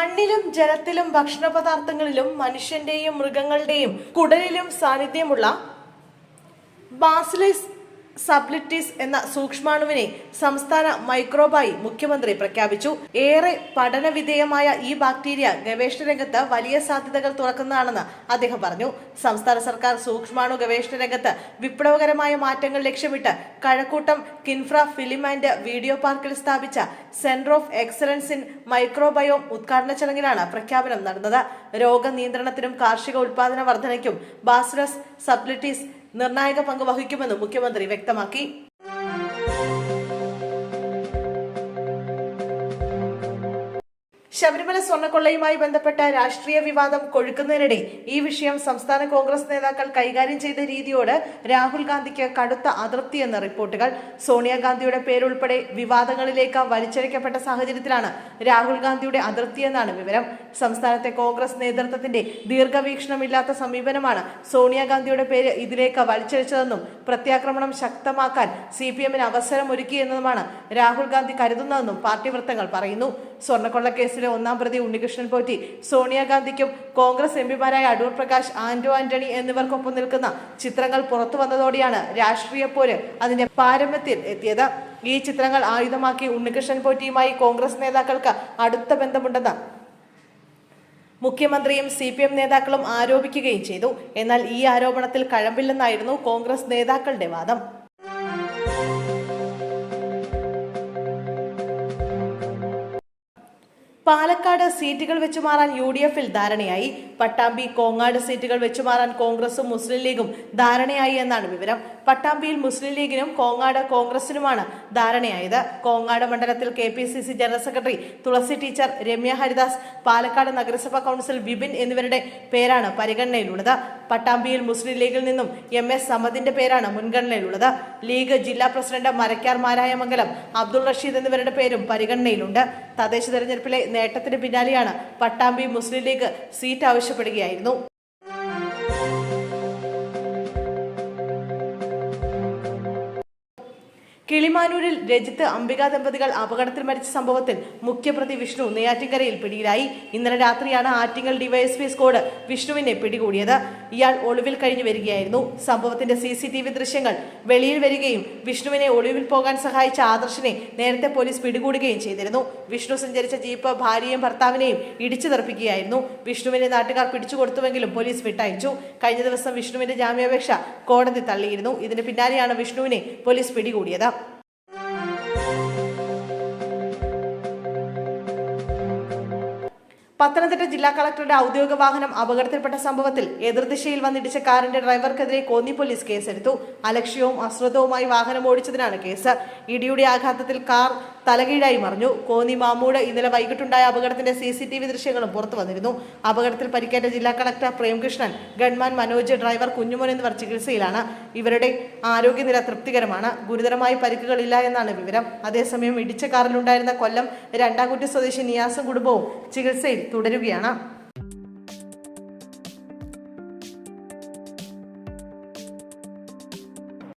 മണ്ണിലും ജലത്തിലും ഭക്ഷണ പദാർത്ഥങ്ങളിലും മനുഷ്യന്റെയും മൃഗങ്ങളുടെയും കുടലിലും സാന്നിധ്യമുള്ള ബാസിലിസ് സബ്ലിറ്റിസ് എന്ന സൂക്ഷ്മാണുവിനെ സംസ്ഥാന മൈക്രോബായി മുഖ്യമന്ത്രി പ്രഖ്യാപിച്ചു. ഏറെ പഠനവിധേയമായ ഈ ബാക്ടീരിയ ഗവേഷണ രംഗത്ത് വലിയ സാധ്യതകൾ തുറക്കുന്നതാണെന്ന് അദ്ദേഹം പറഞ്ഞു. സംസ്ഥാന സർക്കാർ സൂക്ഷ്മാണു ഗവേഷണ രംഗത്ത് വിപ്ലവകരമായ മാറ്റങ്ങൾ ലക്ഷ്യമിട്ട് Kazhakoottam KINFRA film and video പാർക്കിൽ സ്ഥാപിച്ച centre of excellence in microbiome ഉദ്ഘാടന ചടങ്ങിലാണ് പ്രഖ്യാപനം നടന്നത്. രോഗനിയന്ത്രണത്തിനും കാർഷിക ഉൽപാദന വർധനയ്ക്കും ബാസിലസ് സബ്ലിറ്റീസ് നിർണായക പങ്ക് വഹിക്കുമെന്നും മുഖ്യമന്ത്രി വ്യക്തമാക്കി. ശബരിമല സ്വർണക്കൊള്ളയുമായി ബന്ധപ്പെട്ട രാഷ്ട്രീയ വിവാദം കൊഴുക്കുന്നതിനിടെ ഈ വിഷയം സംസ്ഥാന കോൺഗ്രസ് നേതാക്കൾ കൈകാര്യം ചെയ്ത രീതിയോട് രാഹുൽ ഗാന്ധിക്ക് കടുത്ത എന്ന റിപ്പോർട്ടുകൾ. സോണിയാഗാന്ധിയുടെ പേരുൾപ്പെടെ വിവാദങ്ങളിലേക്ക് വലിച്ചഴക്കപ്പെട്ട സാഹചര്യത്തിലാണ് രാഹുൽ ഗാന്ധിയുടെ അതൃപ്തിയെന്നാണ് വിവരം. സംസ്ഥാനത്തെ കോൺഗ്രസ് നേതൃത്വത്തിന്റെ ദീർഘവീക്ഷണമില്ലാത്ത സമീപനമാണ് സോണിയാഗാന്ധിയുടെ പേര് ഇതിലേക്ക് വലിച്ചഴിച്ചതെന്നും പ്രത്യാക്രമണം ശക്തമാക്കാൻ സി പി എമ്മിന് അവസരമൊരുക്കിയെന്നതുമാണ് രാഹുൽ ഗാന്ധി കരുതുന്നതെന്നും പാർട്ടി വൃത്തങ്ങൾ പറയുന്നു. സ്വർണക്കൊള്ളക്കേസിലെ ഒന്നാം പ്രതി ഉണ്ണികൃഷ്ണൻ പോറ്റി സോണിയാഗാന്ധിക്കും കോൺഗ്രസ് എംപിമാരായ അടൂർ പ്രകാശ് ആന്റോ ആന്റണി എന്നിവർക്കൊപ്പം നിൽക്കുന്ന ചിത്രങ്ങൾ പുറത്തു വന്നതോടെയാണ് രാഷ്ട്രീയ പോര് അതിന്റെ പാരമ്യത്തിൽ എത്തിയത്. ഈ ചിത്രങ്ങൾ ആയുധമാക്കി ഉണ്ണികൃഷ്ണൻ പോറ്റിയുമായി കോൺഗ്രസ് നേതാക്കൾക്ക് അടുത്ത ബന്ധമുണ്ടെന്ന് മുഖ്യമന്ത്രിയും സി പി എം നേതാക്കളും ആരോപിക്കുകയും ചെയ്തു. എന്നാൽ ഈ ആരോപണത്തിൽ കഴമ്പില്ലെന്നായിരുന്നു കോൺഗ്രസ് നേതാക്കളുടെ വാദം. പാലക്കാട് സീറ്റുകൾ വെച്ചു മാറാൻ യു ഡി എഫിൽ ധാരണയായി. പട്ടാമ്പി കോങ്ങാട് സീറ്റുകൾ വെച്ചു മാറാൻ കോൺഗ്രസും മുസ്ലിം ലീഗും ധാരണയായി എന്നാണ് വിവരം. പട്ടാമ്പിയിൽ മുസ്ലിം ലീഗിനും കോങ്ങാട് കോൺഗ്രസിനുമാണ് ധാരണയായത്. കോങ്ങാട് മണ്ഡലത്തിൽ K P C C general secretary Thulasi teacher Ramya Haridas Palakkad നഗരസഭാ കൗൺസിൽ വിപിൻ എന്നിവരുടെ പേരാണ് പരിഗണനയിലുള്ളത്. പട്ടാമ്പിയിൽ മുസ്ലിം ലീഗിൽ നിന്നും എം എസ് സമദിന്റെ പേരാണ് മുൻഗണനയിലുള്ളത്. ലീഗ് ജില്ലാ പ്രസിഡന്റ് മരക്കാർ മാരായമംഗലം അബ്ദുൾ റഷീദ് എന്നിവരുടെ പേരും പരിഗണനയിലുണ്ട്. തദ്ദേശ തെരഞ്ഞെടുപ്പിലെ നേട്ടത്തിന് പിന്നാലെയാണ് പട്ടാമ്പി മുസ്ലിം ലീഗ് സീറ്റ് ആവശ്യപ്പെടുകയായിരുന്നു. കിളിമാനൂരിൽ രജിത്ത് അംബിക ദമ്പതികൾ അപകടത്തിൽ മരിച്ച സംഭവത്തിൽ മുഖ്യപ്രതി വിഷ്ണു നെയ്യാറ്റിൻകരയിൽ പിടിയിലായി. ഇന്നലെ രാത്രിയാണ് ആറ്റിങ്ങൽ ഡിവൈഎസ്പി സ്ക്വാഡ് വിഷ്ണുവിനെ പിടികൂടിയത്. ഇയാൾ ഒളിവിൽ കഴിഞ്ഞു വരികയായിരുന്നു. സംഭവത്തിന്റെ സി ദൃശ്യങ്ങൾ വെളിയിൽ വരികയും വിഷ്ണുവിനെ ഒളിവിൽ പോകാൻ സഹായിച്ച ആദർശിനെ നേരത്തെ പോലീസ് പിടികൂടുകയും ചെയ്തിരുന്നു. വിഷ്ണു സഞ്ചരിച്ച ജീപ്പ് ഭാര്യയും ഭർത്താവിനെയും ഇടിച്ചു തെറിപ്പിക്കുകയായിരുന്നു. വിഷ്ണുവിനെ നാട്ടുകാർ പിടിച്ചുകൊടുത്തുവെങ്കിലും പോലീസ് വിട്ടയച്ചു. കഴിഞ്ഞ ദിവസം വിഷ്ണുവിന്റെ ജാമ്യാപേക്ഷ കോടതി തള്ളിയിരുന്നു. ഇതിന് പിന്നാലെയാണ് വിഷ്ണുവിനെ പോലീസ് പിടികൂടിയത്. പത്തനംതിട്ട ജില്ലാ കളക്ടറുടെ ഔദ്യോഗിക വാഹനം അപകടത്തിൽപ്പെട്ട സംഭവത്തിൽ എതിർദിശയിൽ വന്നിടിച്ച കാറിന്റെ ഡ്രൈവർക്കെതിരെ കോന്നി പോലീസ് കേസെടുത്തു. അലക്ഷ്യവും അശ്രദ്ധവുമായി വാഹനം ഓടിച്ചതിനാണ് കേസ്. ഇടിയുടെ ആഘാതത്തിൽ കാർ തലകീഴായി മറിഞ്ഞു. കോന്നി മാമൂട് ഇന്നലെ വൈകിട്ടുണ്ടായ അപകടത്തിന്റെ സി സി ടി വി ദൃശ്യങ്ങളും പുറത്തു വന്നിരുന്നു. അപകടത്തിൽ പരിക്കേറ്റ ജില്ലാ collector Premkrishnan gunman Manoj driver Kunjumon എന്നിവർ ചികിത്സയിലാണ്. ഇവരുടെ ആരോഗ്യനില തൃപ്തികരമാണ്. ഗുരുതരമായ പരിക്കുകളില്ല എന്നാണ് വിവരം. അതേസമയം ഇടിച്ച കാറിലുണ്ടായിരുന്ന കൊല്ലം രണ്ടാംകുറ്റി സ്വദേശി നിയാസും കുടുംബവും ചികിത്സയിൽ തുടരുകയാണ്.